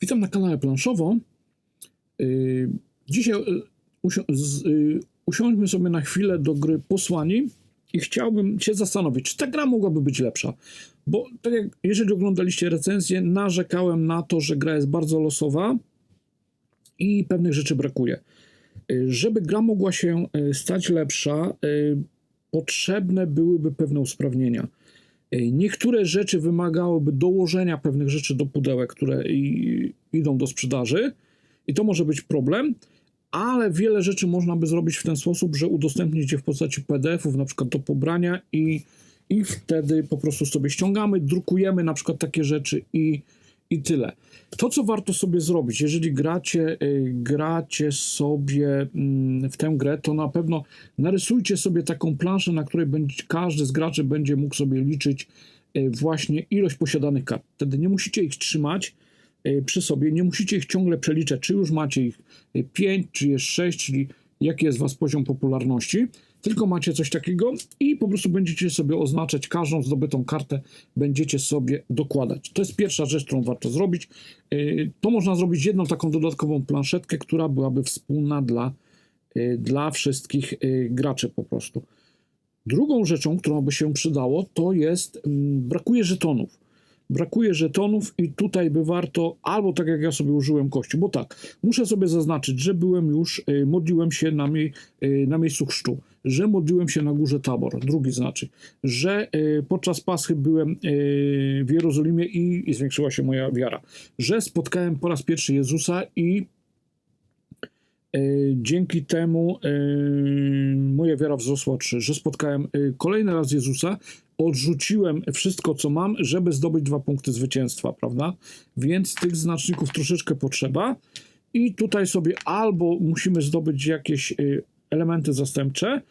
Witam na kanale Planszowo. Yy, Dzisiaj z- yy, usiądźmy sobie na chwilę do gry Posłani i chciałbym się zastanowić, czy ta gra mogłaby być lepsza. Bo tak jak jeżeli oglądaliście recenzję, narzekałem na to, że gra jest bardzo losowa i pewnych rzeczy brakuje. Żeby gra mogła się stać lepsza, potrzebne byłyby pewne usprawnienia. Niektóre rzeczy wymagałyby dołożenia pewnych rzeczy do pudełek, które idą do sprzedaży, i to może być problem, ale wiele rzeczy można by zrobić w ten sposób, że udostępnić je w postaci PDF-ów, na przykład do pobrania, i, i wtedy po prostu sobie ściągamy, drukujemy na przykład takie rzeczy i, i tyle. To, co warto sobie zrobić, jeżeli gracie, y, gracie sobie mm, w tę grę, to na pewno narysujcie sobie taką planszę, na której będzie, każdy z graczy będzie mógł sobie liczyć y, właśnie ilość posiadanych kart. Wtedy nie musicie ich trzymać y, przy sobie, nie musicie ich ciągle przeliczać, czy już macie ich 5, czy jest 6, czyli jaki jest was poziom popularności, tylko macie coś takiego i po prostu będziecie sobie oznaczać każdą zdobytą kartę, będziecie sobie dokładać. To jest pierwsza rzecz, którą warto zrobić. Y, To można zrobić jedną taką dodatkową planszetkę, która byłaby wspólna dla, y, dla wszystkich y, graczy po prostu. Drugą rzeczą, którą by się przydało, to jest mm, brakuje żetonów. Brakuje żetonów i tutaj by warto, albo tak jak ja sobie użyłem kości, bo tak, muszę sobie zaznaczyć, że byłem już, y, modliłem się na, mie, y, na miejscu chrztu, że modliłem się na górze Tabor, drugi znaczy, że y, podczas Paschy byłem w Jerozolimie i, i zwiększyła się moja wiara, że spotkałem po raz pierwszy Jezusa i dzięki temu moja wiara wzrosła, czy że spotkałem kolejny raz Jezusa, odrzuciłem wszystko, co mam, żeby zdobyć dwa punkty zwycięstwa, prawda? Więc tych znaczników troszeczkę potrzeba i tutaj sobie albo musimy zdobyć jakieś y, elementy zastępcze,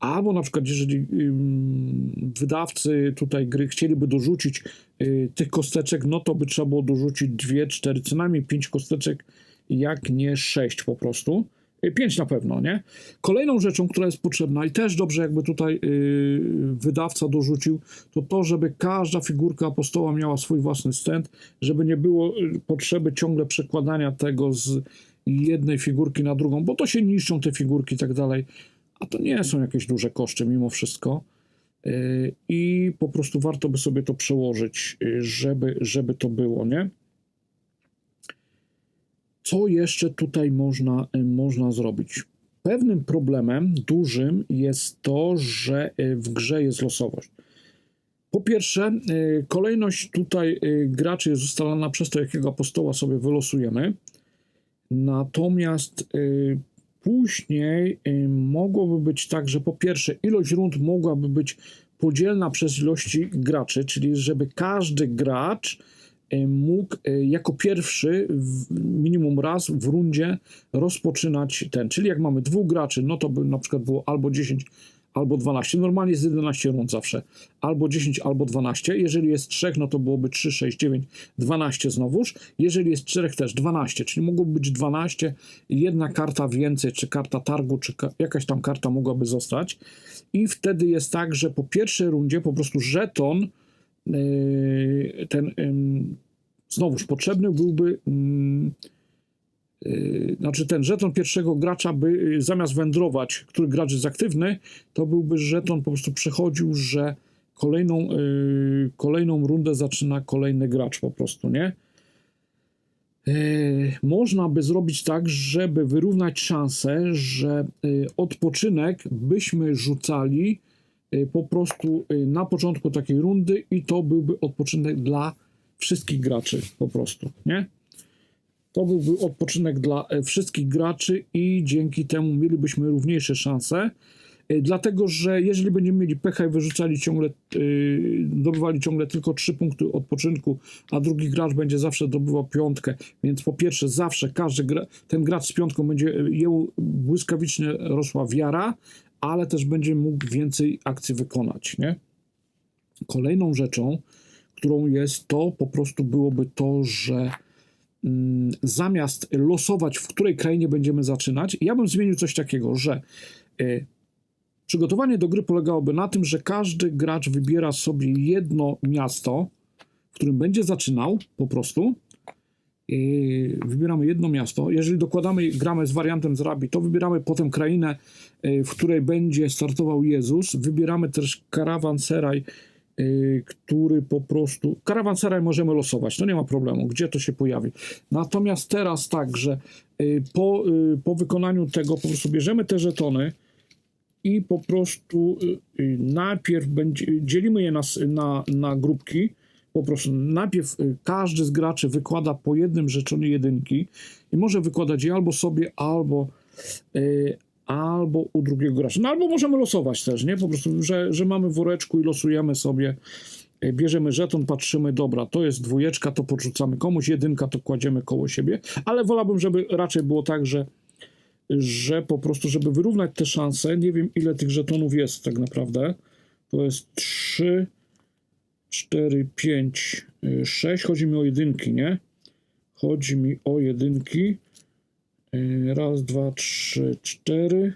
albo na przykład jeżeli wydawcy tutaj gry chcieliby dorzucić y, tych kosteczek, no to by trzeba było dorzucić dwie, cztery, co najmniej pięć kosteczek, jak nie sześć po prostu. Pięć na pewno, nie? Kolejną rzeczą, która jest potrzebna i też dobrze jakby tutaj y, wydawca dorzucił, to to, żeby każda figurka apostoła miała swój własny stand, żeby nie było y, potrzeby ciągle przekładania tego z jednej figurki na drugą, bo to się niszczą te figurki i tak dalej, a to nie są jakieś duże koszty mimo wszystko. Y, I po prostu warto by sobie to przełożyć, y, żeby, żeby to było, nie? Co jeszcze tutaj można, y, można zrobić? Pewnym problemem dużym jest to, że y, w grze jest losowość. Po pierwsze, y, kolejność tutaj graczy jest ustalana przez to, jakiego apostoła sobie wylosujemy. Natomiast później mogłoby być tak, że po pierwsze, ilość rund mogłaby być podzielna przez ilości graczy, czyli żeby każdy gracz mógł y, jako pierwszy minimum raz w rundzie rozpoczynać ten. Czyli jak mamy dwóch graczy, no to by na przykład było albo 10, albo 12. Normalnie jest 11 rund zawsze. Albo 10, albo 12. Jeżeli jest 3, no to byłoby 3, 6, 9, 12 znowuż. Jeżeli jest 4 też 12, czyli mogłoby być 12, jedna karta więcej, czy karta targu, czy ka- jakaś tam karta mogłaby zostać. I wtedy jest tak, że po pierwszej rundzie po prostu żeton yy, ten znowuż potrzebny byłby ym, yy, znaczy ten żeton pierwszego gracza by yy, zamiast wędrować, który gracz jest aktywny, to byłby żeton po prostu przechodził, że kolejną, yy, kolejną rundę zaczyna kolejny gracz po prostu, nie? Yy, Można by zrobić tak, żeby wyrównać szansę, że odpoczynek byśmy rzucali po prostu na początku takiej rundy i to byłby odpoczynek dla wszystkich graczy po prostu, nie? To byłby odpoczynek dla e, wszystkich graczy i dzięki temu mielibyśmy równiejsze szanse. E, Dlatego, że jeżeli będziemy mieli pecha i wyrzucali ciągle, yy, zdobywali ciągle tylko 3 punkty odpoczynku, a drugi gracz będzie zawsze zdobywał piątkę, więc po pierwsze zawsze każdy gra, ten gracz z piątką będzie e, jemu błyskawicznie rosła wiara, ale też będzie mógł więcej akcji wykonać, nie? Kolejną rzeczą, którą jest to, po prostu byłoby to, że mm, zamiast losować, w której krainie będziemy zaczynać, ja bym zmienił coś takiego, że y, przygotowanie do gry polegałoby na tym, że każdy gracz wybiera sobie jedno miasto, w którym będzie zaczynał po prostu. Yy, wybieramy jedno miasto. Jeżeli dokładamy, gramy z wariantem z Rabi, to wybieramy potem krainę, yy, w której będzie startował Jezus. Wybieramy też karawanseraj, yy, który po prostu. Karawanseraj możemy losować, to nie ma problemu, gdzie to się pojawi. Natomiast teraz tak, że yy, po, yy, po wykonaniu tego po prostu bierzemy te żetony i po prostu y, y, najpierw będzie, dzielimy je na, na, na grupki. Po prostu najpierw y, każdy z graczy wykłada po jednym rzeczonej jedynki i może wykładać je albo sobie, albo, y, albo u drugiego gracza. No albo możemy losować też, nie? Po prostu, że, że mamy woreczku i losujemy sobie. y, Bierzemy żeton, patrzymy, dobra, to jest dwójeczka, to podrzucamy komuś, jedynka to kładziemy koło siebie, ale wolałbym, żeby raczej było tak, że że po prostu, żeby wyrównać te szanse, nie wiem ile tych żetonów jest tak naprawdę. To jest 3, 4, 5, 6. Chodzi mi o jedynki, nie? Chodzi mi o jedynki. Y, Raz, dwa, trzy, cztery.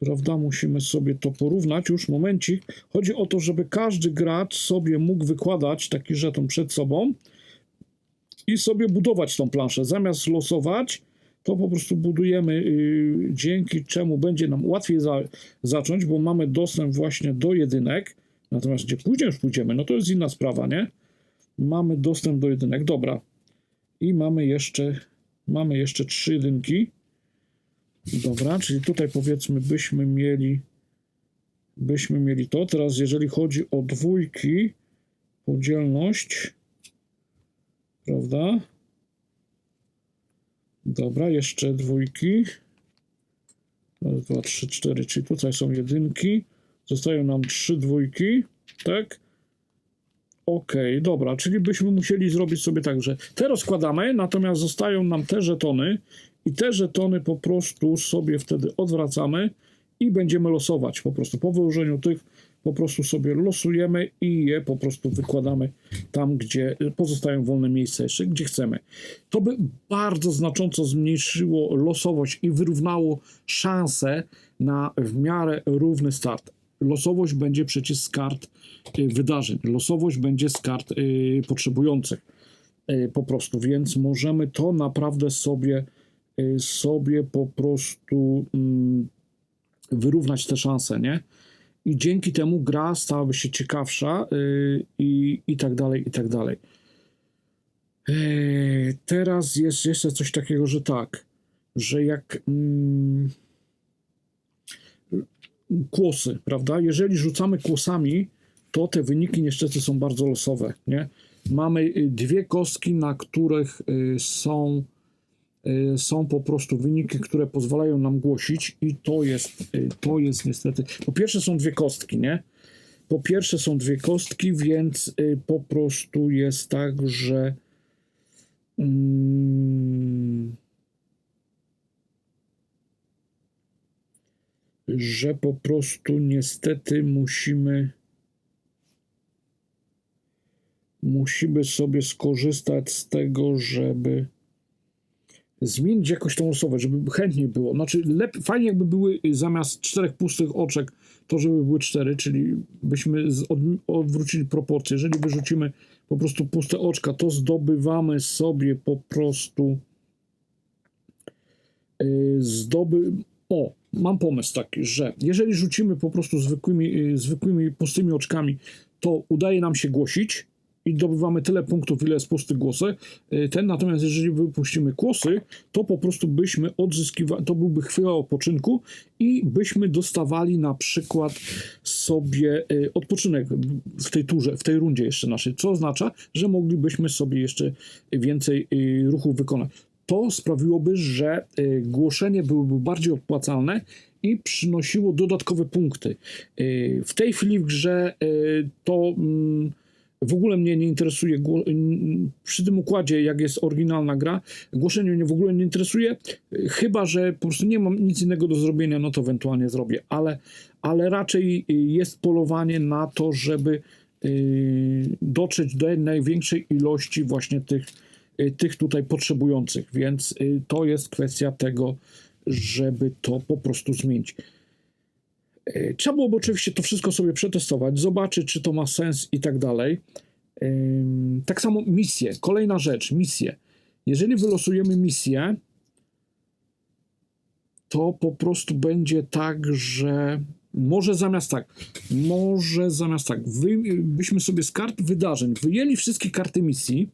Prawda? Musimy sobie to porównać. Już momencik. Chodzi o to, żeby każdy gracz sobie mógł wykładać taki żeton przed sobą i sobie budować tą planszę. Zamiast losować, to po prostu budujemy, y, dzięki czemu będzie nam łatwiej za, zacząć, bo mamy dostęp właśnie do jedynek. Natomiast gdzie później już pójdziemy, no to jest inna sprawa, nie? Mamy dostęp do jedynek, dobra. I mamy jeszcze, mamy jeszcze trzy jedynki. Dobra, czyli tutaj powiedzmy byśmy mieli, byśmy mieli to. Teraz jeżeli chodzi o dwójki, podzielność, prawda? Dobra, jeszcze dwójki. Raz, dwa, trzy, cztery, czyli tutaj są jedynki. Zostają nam trzy dwójki, tak? Okej, dobra, czyli byśmy musieli zrobić sobie tak, że te rozkładamy, natomiast zostają nam te żetony i te żetony po prostu sobie wtedy odwracamy i będziemy losować po prostu. Po wyłożeniu tych po prostu sobie losujemy i je po prostu wykładamy tam, gdzie pozostają wolne miejsca jeszcze, gdzie chcemy. To by bardzo znacząco zmniejszyło losowość i wyrównało szanse na w miarę równy start. Losowość będzie przecież z kart y, wydarzeń, losowość będzie z kart y, potrzebujących y, po prostu, więc możemy to naprawdę sobie, sobie po prostu mm, wyrównać te szanse, nie? I dzięki temu gra stałaby się ciekawsza i, i tak dalej, i tak dalej. Eee, Teraz jest jeszcze coś takiego, że tak, że jak mm, kłosy, prawda? Jeżeli rzucamy kłosami, to te wyniki niestety są bardzo losowe, nie? Mamy y, dwie kostki, na których y, są, y, są po prostu wyniki, które pozwalają nam głosić i to jest, to jest niestety, po pierwsze są dwie kostki, nie? Po pierwsze są dwie kostki, więc po prostu jest tak, że mm, że po prostu niestety musimy musimy sobie skorzystać z tego, żeby zmienić jakoś tą losowość, żeby chętniej było. Znaczy, lepiej, fajnie jakby były zamiast czterech pustych oczek, to żeby były cztery, czyli byśmy z, od, odwrócili proporcje. Jeżeli wyrzucimy po prostu puste oczka, to zdobywamy sobie po prostu y, zdoby... O, mam pomysł taki, że jeżeli rzucimy po prostu zwykłymi, y, zwykłymi pustymi oczkami, to udaje nam się głosić i zdobywamy tyle punktów, ile jest pusty głosy. Ten natomiast, jeżeli wypuścimy kłosy, to po prostu byśmy odzyskiwali, to byłby chwila odpoczynku i byśmy dostawali na przykład sobie y, odpoczynek w tej turze, w tej rundzie jeszcze naszej, co oznacza, że moglibyśmy sobie jeszcze więcej y, ruchów wykonać. To sprawiłoby, że y, głoszenie byłoby bardziej opłacalne i przynosiło dodatkowe punkty. Y, W tej chwili w grze y, to mm, w ogóle mnie nie interesuje, przy tym układzie, jak jest oryginalna gra, głoszenie mnie w ogóle nie interesuje, chyba, że po prostu nie mam nic innego do zrobienia, no to ewentualnie zrobię, ale, ale raczej jest polowanie na to, żeby dotrzeć do największej ilości właśnie tych, tych tutaj potrzebujących, więc y, to jest kwestia tego, żeby to po prostu zmienić. E, Trzeba byłoby oczywiście to wszystko sobie przetestować, zobaczyć, czy to ma sens i tak dalej. Tak samo misje. Kolejna rzecz, misje. Jeżeli wylosujemy misję, to po prostu będzie tak, że może zamiast tak, może zamiast tak, wy, byśmy sobie z kart wydarzeń wyjęli wszystkie karty misji,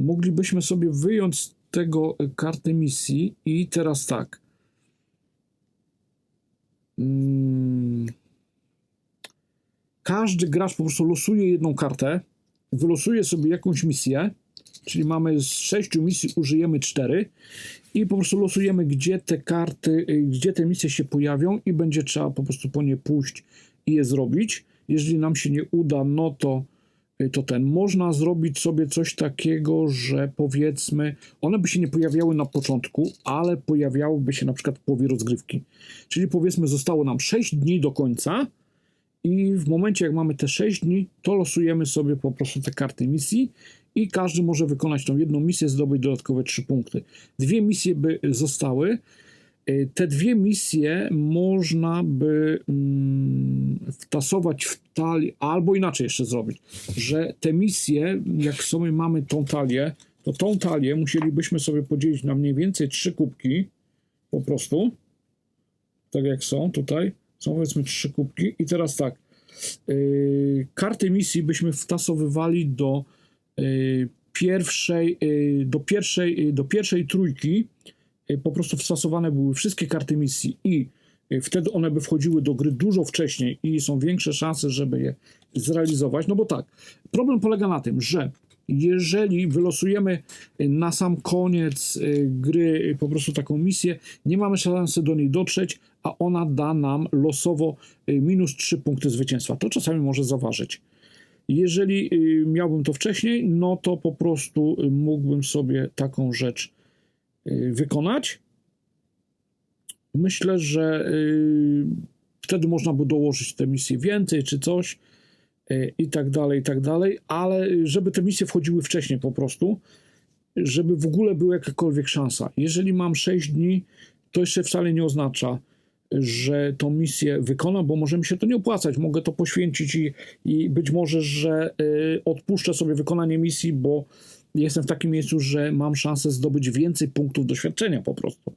moglibyśmy sobie wyjąć z tego y, karty misji i teraz tak. Mm, każdy gracz po prostu losuje jedną kartę, wylosuje sobie jakąś misję, czyli mamy z sześciu misji, użyjemy cztery i po prostu losujemy, gdzie te karty, y, gdzie te misje się pojawią i będzie trzeba po prostu po nie pójść i je zrobić. Jeżeli nam się nie uda, no to, to ten. Można zrobić sobie coś takiego, że powiedzmy, one by się nie pojawiały na początku, ale pojawiałyby się na przykład w połowie rozgrywki. Czyli powiedzmy, zostało nam 6 dni do końca i w momencie, jak mamy te 6 dni, to losujemy sobie po prostu te karty misji i każdy może wykonać tą jedną misję, zdobyć dodatkowe 3 punkty. Dwie misje by zostały. Y, Te dwie misje można by mm, wtasować w talię, albo inaczej jeszcze zrobić, że te misje, jak sobie mamy tą talię, to tą talię musielibyśmy sobie podzielić na mniej więcej trzy kubki, po prostu, tak jak są tutaj, są powiedzmy trzy kubki. I teraz tak, yy, karty misji byśmy wtasowywali do yy, pierwszej, do pierwszej, do pierwszej trójki, po prostu wstosowane były wszystkie karty misji i yy, wtedy one by wchodziły do gry dużo wcześniej i są większe szanse, żeby je zrealizować. No bo tak, problem polega na tym, że jeżeli wylosujemy yy, na sam koniec gry po prostu taką misję, nie mamy szansy do niej dotrzeć, a ona da nam losowo minus 3 punkty zwycięstwa. To czasami może zaważyć. Jeżeli y, miałbym to wcześniej, no to po prostu y, mógłbym sobie taką rzecz y, wykonać. Myślę, że y, wtedy można by dołożyć te misje więcej czy coś y, i tak dalej, i tak dalej, ale y, żeby te misje wchodziły wcześniej po prostu, żeby w ogóle była jakakolwiek szansa. Jeżeli mam 6 dni, to jeszcze wcale nie oznacza, że tą misję wykonam, bo może mi się to nie opłacać. Mogę to poświęcić i, i być może, że y, odpuszczę sobie wykonanie misji, bo jestem w takim miejscu, że mam szansę zdobyć więcej punktów doświadczenia po prostu.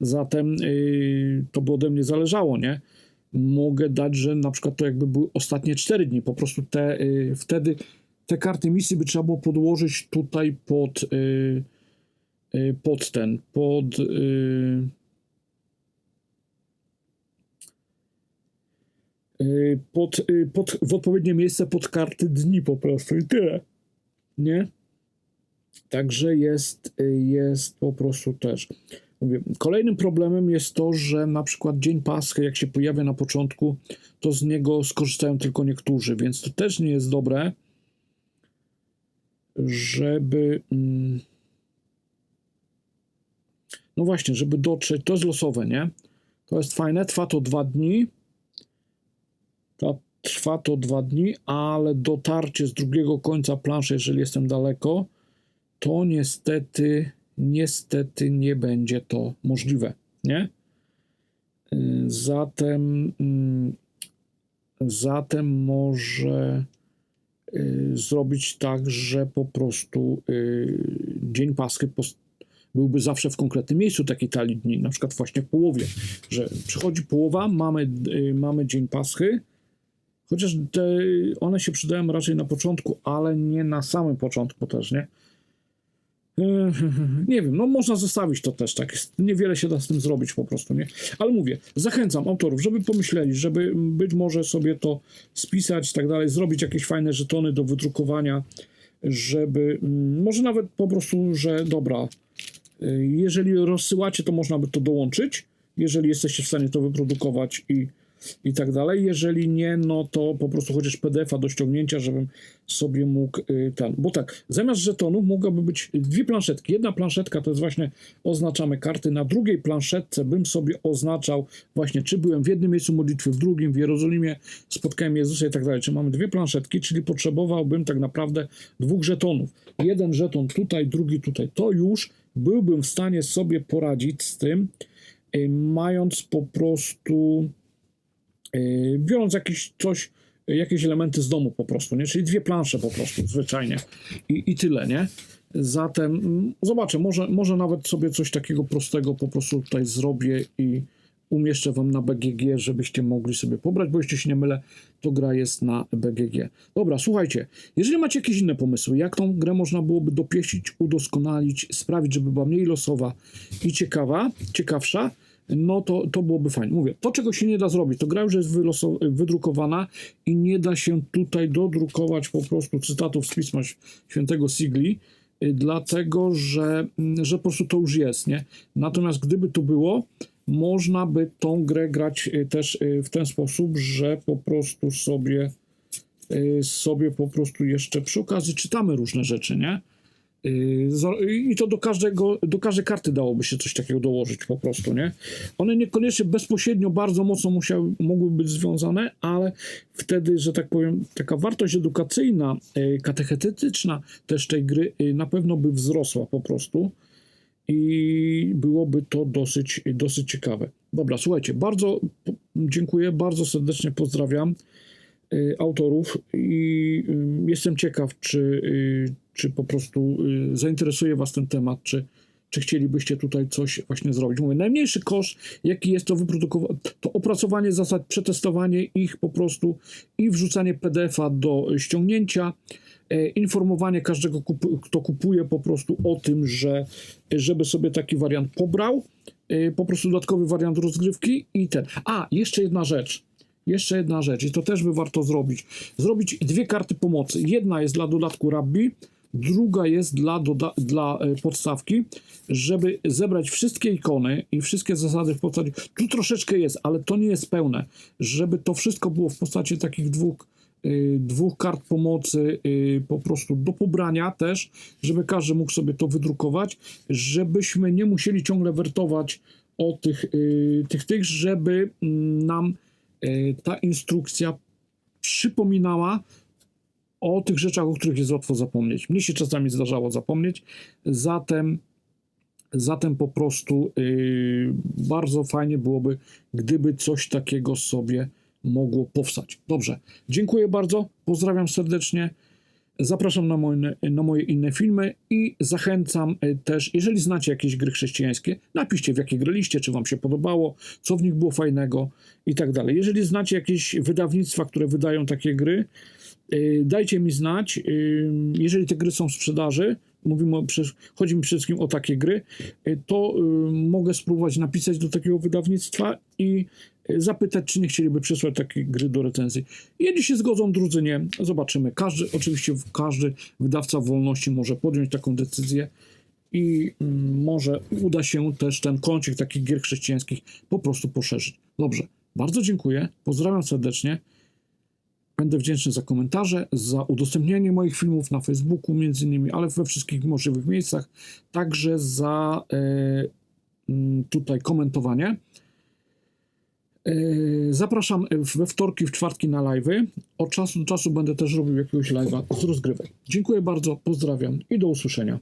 Zatem y, to by ode mnie zależało, nie? Mogę dać, że na przykład to jakby były ostatnie 4 dni, po prostu te, y, wtedy te karty misji by trzeba było podłożyć tutaj pod, y, y, pod ten, pod... Y, y, pod, pod, w odpowiednie miejsce pod karty dni po prostu i tyle. Nie? Także jest, y, jest po prostu też. Kolejnym problemem jest to, że na przykład Dzień Paschy, jak się pojawia na początku, to z niego skorzystają tylko niektórzy, więc to też nie jest dobre, żeby. mm, No właśnie, żeby dotrzeć. To jest losowe, nie? To jest fajne. Trwa to dwa dni. Trwa to dwa dni, ale dotarcie z drugiego końca planszy, jeżeli jestem daleko, to niestety, niestety nie będzie to możliwe, nie? Zatem, mm, zatem może y, zrobić tak, że po prostu y, Dzień Paschy byłby zawsze w konkretnym miejscu takiej talii dni, na przykład właśnie w połowie, że przychodzi połowa, mamy, y, mamy Dzień Paschy, chociaż te, one się przydają raczej na początku, ale nie na samym początku też, nie? Nie wiem, no można zostawić to też tak. Niewiele się da z tym zrobić po prostu, nie? Ale mówię, zachęcam autorów, żeby pomyśleli, żeby być może sobie to spisać i tak dalej, zrobić jakieś fajne żetony do wydrukowania, żeby mm, może nawet po prostu, że dobra, y, jeżeli rozsyłacie, to można by to dołączyć, jeżeli jesteście w stanie to wyprodukować i, i tak dalej. Jeżeli nie, no to po prostu chociaż PDF-a do ściągnięcia, żebym sobie mógł y, ten. Bo tak, zamiast żetonów mogłaby być dwie planszetki. Jedna planszetka to jest właśnie oznaczamy karty. Na drugiej planszetce bym sobie oznaczał właśnie, czy byłem w jednym miejscu modlitwy, w drugim, w Jerozolimie, spotkałem Jezusa i tak dalej. Czy mamy dwie planszetki, czyli potrzebowałbym tak naprawdę dwóch żetonów. Jeden żeton tutaj, drugi tutaj. To już byłbym w stanie sobie poradzić z tym, y, mając po prostu biorąc jakieś coś, jakieś elementy z domu po prostu, nie? Czyli dwie plansze po prostu, zwyczajnie. I, i tyle, nie? Zatem mm, zobaczę, może, może nawet sobie coś takiego prostego po prostu tutaj zrobię i umieszczę wam na BGG, żebyście mogli sobie pobrać, bo jeśli się nie mylę, to gra jest na BGG. Dobra, słuchajcie, jeżeli macie jakieś inne pomysły, jak tą grę można byłoby dopieścić, udoskonalić, sprawić, żeby była mniej losowa i ciekawa, ciekawsza, no to, to byłoby fajnie. Mówię, to czego się nie da zrobić, to gra już jest wydrukowana i nie da się tutaj dodrukować po prostu cytatów z Pisma Świętego Sigli, y, dlatego że, mm, że po prostu to już jest, nie? Natomiast gdyby to było, można by tą grę grać y, też y, w ten sposób, że po prostu sobie sobie po prostu jeszcze przy okazji czytamy różne rzeczy, nie? Y, I to do każdego, do każdej karty dałoby się coś takiego dołożyć po prostu, nie? One niekoniecznie bezpośrednio bardzo mocno musiały, mogły być związane, ale wtedy, że tak powiem, taka wartość edukacyjna, y, katechetyczna też tej gry y, na pewno by wzrosła po prostu i byłoby to dosyć, dosyć ciekawe. Dobra, słuchajcie, bardzo dziękuję, bardzo serdecznie pozdrawiam autorów i jestem ciekaw, czy, y, czy po prostu y, zainteresuje Was ten temat, czy, czy chcielibyście tutaj coś właśnie zrobić. Mówię, najmniejszy koszt, jaki jest to wyprodukowanie, to opracowanie zasad, przetestowanie ich po prostu i wrzucanie PDF-a do ściągnięcia, e, informowanie każdego, kto kupuje po prostu o tym, że żeby sobie taki wariant pobrał, e, po prostu dodatkowy wariant rozgrywki i ten. A, jeszcze jedna rzecz. Jeszcze jedna rzecz, i to też by warto zrobić. Zrobić dwie karty pomocy. Jedna jest dla dodatku Rabbi, druga jest dla, dla e, podstawki, żeby zebrać wszystkie ikony i wszystkie zasady w postaci. Tu troszeczkę jest, ale to nie jest pełne. Żeby to wszystko było w postaci takich dwóch, y, dwóch kart pomocy y, po prostu do pobrania też, żeby każdy mógł sobie to wydrukować, żebyśmy nie musieli ciągle wertować o tych, y, tych, tych żeby mm, nam ta instrukcja przypominała o tych rzeczach, o których jest łatwo zapomnieć. Mnie się czasami zdarzało zapomnieć, zatem, zatem po prostu yy, bardzo fajnie byłoby, gdyby coś takiego sobie mogło powstać. Dobrze, dziękuję bardzo, pozdrawiam serdecznie. Zapraszam na moje, na moje inne filmy i zachęcam y, też, jeżeli znacie jakieś gry chrześcijańskie, napiszcie w jakie graliście, czy wam się podobało, co w nich było fajnego i tak dalej. Jeżeli znacie jakieś wydawnictwa, które wydają takie gry, y, dajcie mi znać. y, Jeżeli te gry są w sprzedaży, mówimy chodzi mi przede wszystkim o takie gry, to mogę spróbować napisać do takiego wydawnictwa i zapytać, czy nie chcieliby przysłać takie gry do recenzji. Jedni się zgodzą, drudzy nie. Zobaczymy. Każdy, oczywiście każdy wydawca wolności może podjąć taką decyzję i mm, może uda się też ten kącik takich gier chrześcijańskich po prostu poszerzyć. Dobrze, bardzo dziękuję, pozdrawiam serdecznie. Będę wdzięczny za komentarze, za udostępnianie moich filmów na Facebooku między innymi, ale we wszystkich możliwych miejscach, także za e, mm, tutaj komentowanie. E, Zapraszam we wtorki, w czwartki na live'y. Od czasu do czasu będę też robił jakiegoś live'a z rozgrywek. Dziękuję bardzo, pozdrawiam i do usłyszenia.